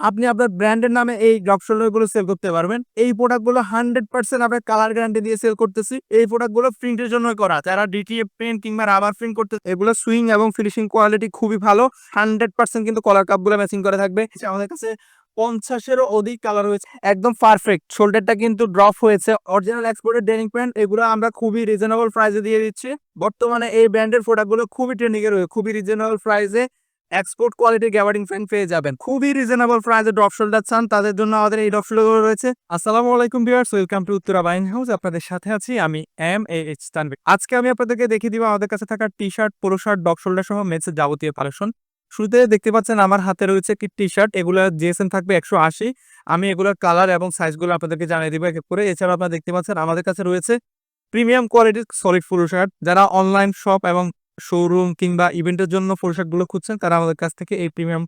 আপনি আপনার ব্র্যান্ডের নামে এই ড্রপগুলো সেল করতে পারবেন। এই প্রোডাক্টগুলো হান্ড্রেড পার্সেন্ট আপনার কালার গ্যারান্টি দিয়ে সেল করতেছি। এই প্রোডাক্টগুলো প্রিন্টের জন্য করা। যারা ডিটিএফ প্রিন্ট কিংবা রাবার প্রিন্ট করতে এগুলো সুইং এবং ফিনিশিং কোয়ালিটি খুবই ভালো। হান্ড্রেড পার্সেন্ট কিন্তু কলার কাপগুলো ম্যাচিং করে থাকবে। আমাদের কাছে পঞ্চাশেরও অধিক কালার রয়েছে। একদম পারফেক্ট শোল্ডারটা কিন্তু ড্রপ হয়েছে। অরিজিনাল এক্সপোর্টের ডেনিং প্যান্ট এগুলো আমরা খুবই রিজনেবল প্রাইসে দিয়ে দিচ্ছি। বর্তমানে এই ব্র্যান্ডের প্রোডাক্টগুলো খুবই ট্রেন্ডিং এর রয়েছে খুবই রিজনেবল প্রাইসে এক্সপোর্ট কোয়ালিটি গ্যাবার্ডিং ফ্যান পেয়ে যাবেন। খুবই রিজনেবল প্রাইসে ড্রপ শোল্ডার চান, তাদের জন্য আমাদের এই ড্রপ শোল্ডার রয়েছে। আসসালামু আলাইকুম ভিউয়ার্স ওয়েলকাম টু উত্তরা বাইন হাউস আপনাদের সাথে আছি আমি এম এ এইচ তানভীর আজকে আমি আপনাদেরকে দেখিয়ে দিব আমাদের কাছে থাকা T shirt polo shirt drop shoulder সহ মেসের যাবতীয় কালেকশন শুরুতে দেখতে পাচ্ছেন আমার হাতে রয়েছে কি টি শার্ট এগুলো জিএসএম থাকবে একশো আশি। আমি এগুলোর কালার এবং সাইজগুলো আপনাদেরকে জানিয়ে দিব এক করে এছাড়া আপনারা দেখতে পাচ্ছেন আমাদের কাছে রয়েছে প্রিমিয়াম কোয়ালিটির সলিড ফুল শার্ট যারা অনলাইন শপ এবং শোরুম কিংবা ইভেন্টের জন্য শার্টগুলো খুঁজছেন, তারা আমাদের কাছ থেকে এই প্রিমিয়াম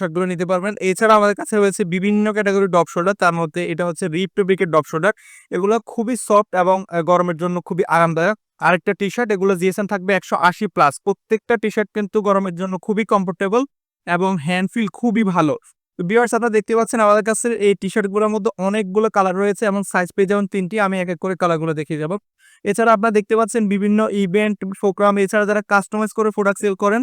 শার্টগুলো নিতে পারবেন। এছাড়া আমাদের কাছে রয়েছে বিভিন্ন ক্যাটাগরির ডপ শোল্ডার তার মধ্যে এটা হচ্ছে রিপ ফেব্রিকের ডপ শোল্ডার এগুলো খুবই সফট এবং গরমের জন্য খুবই আরামদায়ক। আরেকটা টি শার্ট এগুলো জিএসএম থাকবে একশো আশি প্লাস প্রত্যেকটা টি শার্ট কিন্তু গরমের জন্য খুবই কমফোর্টেবল এবং হ্যান্ড ফিল খুবই ভালো। বিয়ার্স আপনারা দেখতে পাচ্ছেন আমাদের কাছে এই টি শার্টগুলোর মধ্যে অনেকগুলো কালার রয়েছে এবং সাইজ পেয়ে যাবেন তিনটি। আমি এক এক করে কালারগুলো দেখিয়ে যাব এছাড়া আপনারা দেখতে পাচ্ছেন বিভিন্ন ইভেন্ট প্রোগ্রাম এছাড়া যারা কাস্টমাইজ করে প্রোডাক্ট সেল করেন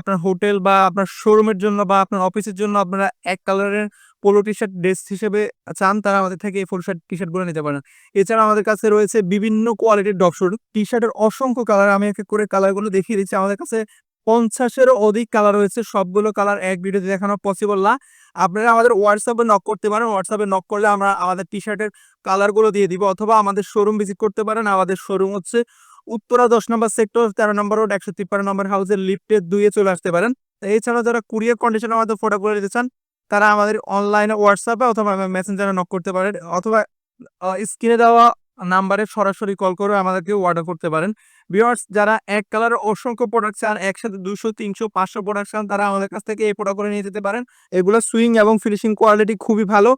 আপনার হোটেল বা আপনার শোরুমের জন্য বা আপনার অফিসের জন্য আপনারা এক কালারের পোলো টি শার্ট ড্রেস হিসেবে চান, তারা আমাদের থেকে এই ফুল শার্ট টি শার্টগুলো নিতে পারেন। এছাড়া আমাদের কাছে রয়েছে বিভিন্ন কোয়ালিটির ডপ শার্ট টি শার্টের অসংখ্য কালার আমি এক এক করে কালারগুলো দেখিয়ে দিচ্ছি। আমাদের কাছে পঞ্চাশেরও অধিক কালার রয়েছে। সবগুলো কালার এক ভিডিওতে দেখানো পসিবল না। আপনারা আমাদের হোয়াটসঅ্যাপে নক করতে পারেন। হোয়াটসঅ্যাপে নক করলে আমরা আমাদের টি শার্টের কালারগুলো দিয়ে দিব অথবা আমাদের শোরুম ভিজিট করতে পারেন। আমাদের শোরুম হচ্ছে উত্তরা দশ নম্বর সেক্টর তেরো নম্বর রোড একশো তিপ্পান্ন নম্বর হাউসের লিফটের দুইয়ে চলে আসতে পারেন। এছাড়া যারা কুরিয়ার কন্ডিশনে আমাদের ফটোগুলো নিতে চান, তারা আমাদের অনলাইনে হোয়াটসঅ্যাপে অথবা মেসেঞ্জারে নক করতে পারেন। অথবা স্ক্রিনে দেওয়া নাম্বারে সরাসরি কল করে আমাদেরকে অর্ডার করতে পারেন। ভিউয়ার্স যারা এক কালারের অসংখ্য প্রোডাক্ট চান, একসাথে দুশো তিনশো, পাঁচশো প্রোডাক্ট চান, তারা আমাদের কাছ থেকে এই প্রোডাক্ট করে নিয়ে যেতে পারেন। এগুলো সুইং এবং ফিনিশিং কোয়ালিটি খুবই ভালো।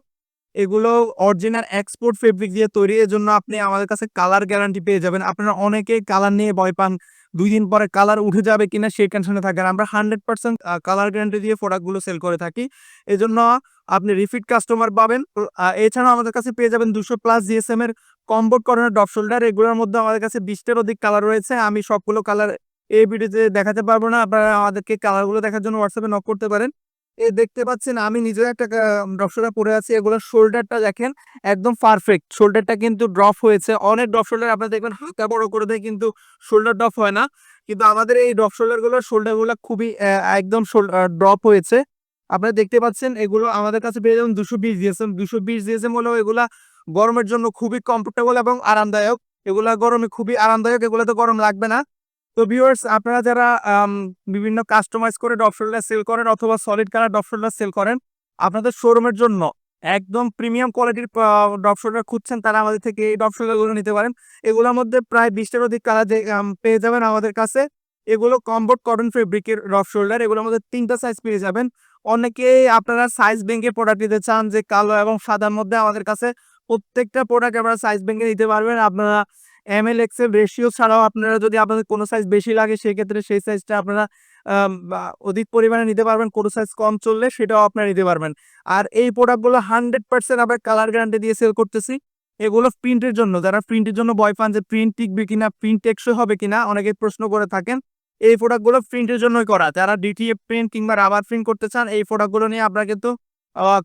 এগুলো অরিজিনাল এক্সপোর্ট ফেব্রিক দিয়ে তৈরি এর জন্য আপনি আমাদের কাছে কালার গ্যারান্টি পেয়ে যাবেন। আপনারা অনেকেই কালার নিয়ে ভয় পান, দুই দিন পরে কালার উঠে যাবে কিনা সেই টেনশনে থাকেন। আমরা হান্ড্রেড পার্সেন্ট কালার গ্যারান্টি দিয়ে প্রোডাক্টগুলো সেল করে থাকি। এজন্য আপনি রিপিট কাস্টমার পাবেন। এছাড়াও আমাদের কাছে পেয়ে যাবেন দুশো প্লাস জিএসএম এর কম্বোর্ড করানোর ডপ শোল্ডার এগুলোর মধ্যে আমাদের কাছে বিশটার অধিক কালার রয়েছে। আমি সবগুলো কালার এই ভিডিওতে দেখাতে পারব না। আপনারা আমাদেরকে কালারগুলো দেখার জন্য হোয়াটসঅ্যাপে নক করতে পারেন। এ, দেখতে পাচ্ছেন আমি নিজেও একটা ড্রপ শোল্ডার পরে আছি। এগুলোর শোল্ডারটা দেখেন একদম পারফেক্ট শোল্ডারটা কিন্তু ড্রপ হয়েছে। অনেক ড্রপ শোল্ডার আপনারা দেখবেন হালকা বড় করে দেয়, কিন্তু শোল্ডার ড্রপ হয় না। কিন্তু আমাদের এই ড্রপ শোল্ডারগুলোর শোল্ডারগুলো খুবই একদম ড্রপ হয়েছে। আপনারা দেখতে পাচ্ছেন এগুলো আমাদের কাছে পেয়ে যাবেন দুশো বিশ জিএসএম। দুশো বিশ জিএসএম হলেও এগুলা গরমের জন্য খুবই কমফোর্টেবল এবং আরামদায়ক। এগুলা গরমে খুবই আরামদায়ক, এগুলো তো গরম লাগবে না। তো ভিউয়ার্স আপনারা যারা বিভিন্ন কাস্টমাইজ করে ডপ শোল্ডার সেল করেন অথবা solid colour drop shoulder sale করেন, আপনাদের শোরুমের জন্য একদম প্রিমিয়াম কোয়ালিটির ডপ শোল্ডার খুঁজছেন, তারা আমাদের থেকে এই ডপ শোল্ডারগুলো নিতে পারেন। এগুলোর মধ্যে প্রায় বিশটার অধিক কালার পেয়ে যাবেন আমাদের কাছে। এগুলো কমবোর্ড কটন ফেব্রিকের রফ শোল্ডার এগুলোর মধ্যে তিনটা সাইজ পেয়ে যাবেন। অনেকে আপনারা সাইজ ভেঙে প্রোডাক্ট নিতে চান যে কালো এবং সাদার মধ্যে, আমাদের কাছে প্রত্যেকটা প্রোডাক্ট আপনারা সাইজ ভেঙে নিতে পারবেন। আপনারা এম এল এক্সেল রেশিও ছাড়াও আপনারা যদি আপনাদের কোনো সাইজ বেশি লাগে, সেক্ষেত্রে সেই সাইজটা আপনারা অধিক পরিমাণে নিতে পারবেন। কোনো সাইজ কম চললে সেটাও আপনারা নিতে পারবেন। আর এই প্রোডাক্টগুলো হান্ড্রেড পার্সেন্ট আমরা কালার গ্যারান্টি দিয়ে সেল করতেছি। এগুলো প্রিন্টের জন্য। যারা প্রিন্টের জন্য ভয় পান যে প্রিন্ট টিকবে কিনা প্রিন্ট টেকসই হবে কিনা, অনেকে প্রশ্ন করে থাকেন, এই প্রোডাক্টগুলো প্রিন্টের জন্যই করা। যারা ডিটিএফ প্রিন্ট কিংবা রাবার প্রিন্ট করতে চান, এই প্রোডাক্টগুলো নিয়ে আপনারা কিন্তু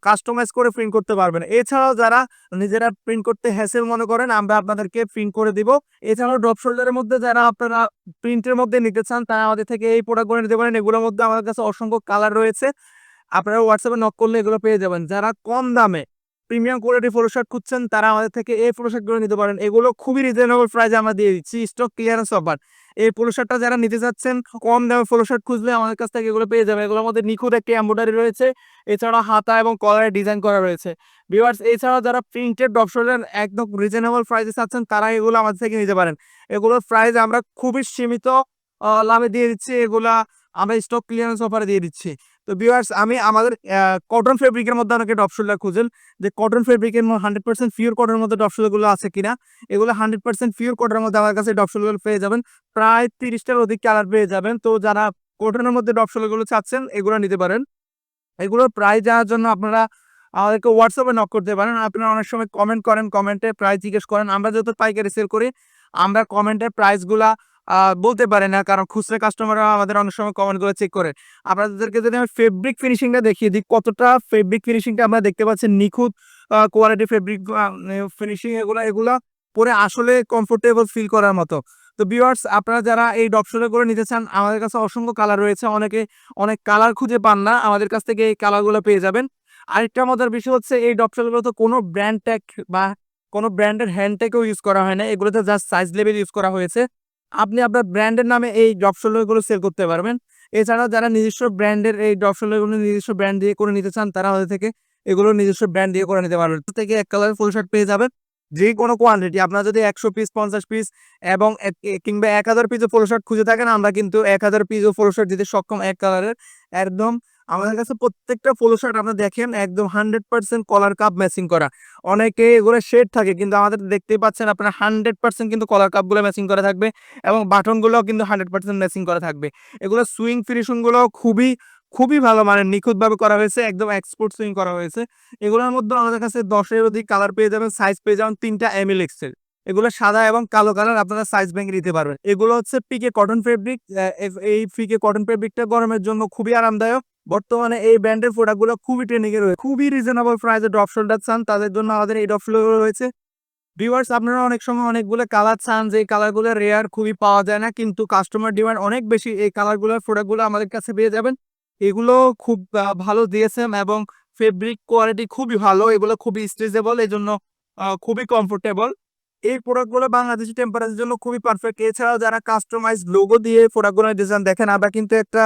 কাস্টমাইজ করে প্রিন্ট করতে পারবেন। এছাড়াও যারা নিজেরা প্রিন্ট করতে হ্যাসেল মনে করেন, আমরা আপনাদেরকে প্রিন্ট করে দিব। এছাড়াও ড্রপ শোল্ডারের মধ্যে যারা আপনারা প্রিন্টের মধ্যে নিতে চান, তারা আমাদের থেকে এই প্রোডাক্টগুলো নিতে পারেন। এগুলোর মধ্যে আমাদের কাছে অসংখ্য কালার রয়েছে। আপনারা হোয়াটসঅ্যাপে নক করলে এগুলো পেয়ে যাবেন। যারা কম দামে প্রিমিয়াম কোয়ালিটি ফটো শার্ট খুঁজছেন, তারা আমাদের থেকে এই ফটো শার্টগুলো নিতে পারেন। এগুলো খুবই রিজনেবল প্রাইসে আমরা দিয়ে দিচ্ছি। স্টক ক্লিয়ারেন্স অফার এই পোলো শার্টটা যারা নিতে চাচ্ছেন, কম দামে শার্ট খুঁজলে আমাদের কাছ থেকে এগুলো পেয়ে যাবে এগুলোর মধ্যে নিখুঁত একটি এম্ব্রয়ডারি রয়েছে এছাড়া হাতা এবং কলারে ডিজাইন করা রয়েছে। ভিউয়ার্স এছাড়াও যারা প্রিন্টেড ডপশনের একদম রিজনেবল প্রাইসে চাচ্ছেন, তারা এগুলো আমাদের থেকে নিতে পারেন। এগুলোর প্রাইস আমরা খুবই সীমিত লাভে দিয়ে দিচ্ছি। এগুলা আমরা স্টক ক্লিয়ারেন্স অফারে দিয়ে দিচ্ছি। তো ভিউয়ার্স আমি আমাদের কটন ফেব্রিকের মধ্যে অনেকে ডপশনটা খুঁজেন। যে কটন ফেব্রিকের মধ্যে হান্ড্রেড পার্সেন্ট পিওর কটনের মধ্যে ডপশনগুলো আছে কিনা, এগুলো হান্ড্রেড পার্সেন্ট পিওর কটনের মধ্যে আমার কাছে ডপশনগুলো পেয়ে যাবেন। প্রায় তিরিশটার অধিক কালার পেয়ে যাবেন। তো যারা কটনের মধ্যে ডপশনগুলো চাচ্ছেন, এগুলো নিতে পারেন। এগুলোর প্রাইস জানার জন্য আপনারা আমাদেরকে হোয়াটসঅ্যাপে নক করতে পারেন। আপনারা অনেক সময় কমেন্ট করেন কমেন্টে প্রাইস জিজ্ঞেস করেন। আমরা যেহেতু পাইকারি সেল করি, আমরা কমেন্টের প্রাইসগুলা বলতে পারে না। কারণ খুচরা কাস্টমাররা আমাদের অনেক সময় কমেন্ট কমেন্টগুলো চেক করে। আপনাদেরকে যদি আমি ফেব্রিক ফিনিশিংটা দেখিয়ে দিই, কতটা ফেব্রিক ফিনিশিংটা আমরা দেখতে পাচ্ছি? নিখুঁত কোয়ালিটি ফেব্রিক ফিনিশিং এগুলো, এগুলা পরে আসলে কমফোর্টেবল ফিল করার মতো। তো ভিউয়ার্স আপনারা যারা এই ডপশনে করে নিতে চান, আমাদের কাছে অসংখ্য কালার রয়েছে। অনেকে, অনেক কালার খুঁজে পান না। আমাদের কাছ থেকে এই কালারগুলো পেয়ে যাবেন। আরেকটা মজার বিষয় হচ্ছে, এই ডপশনগুলো তো কোনো ব্র্যান্ড ট্যাগ বা কোনো ব্র্যান্ডের হ্যান্ড ট্যাগও ইউজ করা হয় না। এগুলোতে জাস্ট সাইজ লেভেল ইউজ করা হয়েছে। আপনি আপনার ব্র্যান্ডের নামে এই ডপশনগুলো সেল করতে পারবেন। এছাড়াও যারা নিজস্ব ব্র্যান্ডের এই ডপশনগুলো নিজস্ব ব্র্যান্ড দিয়ে করে নিতে চান, তারা আমাদের থেকে এগুলো নিজস্ব ব্র্যান্ড দিয়ে করে নিতে পারবেন। থেকে এক কালার ফুল শার্ট পেয়ে যাবেন। যে কোনো কোয়ান্টিটি আপনার যদি একশো পিস পঞ্চাশ পিস এবং কিংবা এক হাজার পিসও ফুল শার্ট খুঁজে থাকেন, আমরা কিন্তু এক হাজার পিসও ফুল শার্ট দিতে সক্ষম এক কালারের একদম আমাদের কাছে প্রত্যেকটা ফুল শার্ট আপনার দেখেন, একদম hundred percent collar cup matching করা। অনেকে এগুলো শেড থাকে, কিন্তু আমাদের দেখতেই পাচ্ছেন আপনার হান্ড্রেড পার্সেন্ট কিন্তু কলার কাপগুলো ম্যাচিং করা থাকবে এবং বাটনগুলোও কিন্তু হান্ড্রেড পার্সেন্ট ম্যাচিং করা থাকবে। এগুলো সুইং ফিনিশিংগুলো খুবই খুবই ভালো মানে নিখুঁতভাবে করা হয়েছে, একদম এক্সপোর্ট সুইং করা হয়েছে। এগুলোর মধ্যে আমাদের কাছে দশের অধিক কালার পেয়ে যাবেন সাইজ পেয়ে যাবেন তিনটা এম এল এক্সেল এগুলো সাদা এবং কালো কালার আপনারা সাইজ ভেঙে নিতে পারবেন। এগুলো হচ্ছে পিকে কটন ফেব্রিক এই পিকে কটন ফেব্রিকটা গরমের জন্য খুবই আরামদায়ক। বর্তমানে এই ব্র্যান্ডের প্রোডাক্টগুলো খুবই ট্রেনিং এ রয়েছে। খুবই রিজনেবল প্রাইসে ড্রপ শোল্ডার চান, তাদের জন্য আমাদের এই ড্রপ শোল্ডার রয়েছে। ভিউয়ার্স আপনারা অনেক সময় অনেকগুলো কালার চান যে কালারগুলো রেয়ার খুবই পাওয়া যায় না, কিন্তু কাস্টমার ডিমান্ড অনেক বেশি এই কালারগুলোর প্রোডাক্টগুলো আমাদের কাছে পেয়ে যাবেন। এগুলো খুব ভালো দিয়েছেন এবং ফেব্রিক কোয়ালিটি খুবই ভালো, এগুলো খুবই স্ট্রেচেবল এই জন্য খুবই কমফোর্টেবল এই প্রোডাক্টগুলো বাংলাদেশি টেম্পারেচার জন্য খুবই পারফেক্ট এছাড়াও যারা কাস্টমাইজ লোগো দিয়ে প্রোডাক্টগুলো ডিজাইন দেখেন, আমরা কিন্তু একটা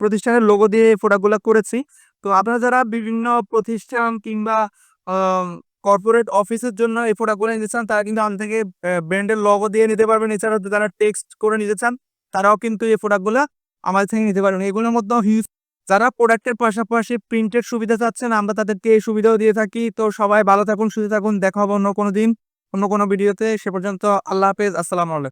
প্রতিষ্ঠানের লোগো দিয়ে এই প্রোডাক্টগুলো করেছি। তো আপনারা যারা বিভিন্ন প্রতিষ্ঠান কিংবা কর্পোরেট অফিসের জন্য এই প্রোডাক্টগুলো নিতে চান, তারা কিন্তু আমাদের থেকে ব্র্যান্ডের লোগো দিয়ে নিতে পারবেন। এছাড়া যারা টেক্সট করে নিতে চান, তারাও কিন্তু এই প্রোডাক্টগুলো আমাদের থেকে নিতে পারবেন। এগুলোর মধ্যেও হিউজ যারা প্রোডাক্টের পাশাপাশি প্রিন্টের সুবিধা চাচ্ছেন, আমরা তাদেরকে এই সুবিধাও দিয়ে থাকি। তো সবাই ভালো থাকুন, সুস্থ থাকুন। দেখা হবে অন্য কোনো দিন। অন্য কোনো ভিডিওতে সে পর্যন্ত আল্লাহ হাফেজ আসসালামু আলাইকুম।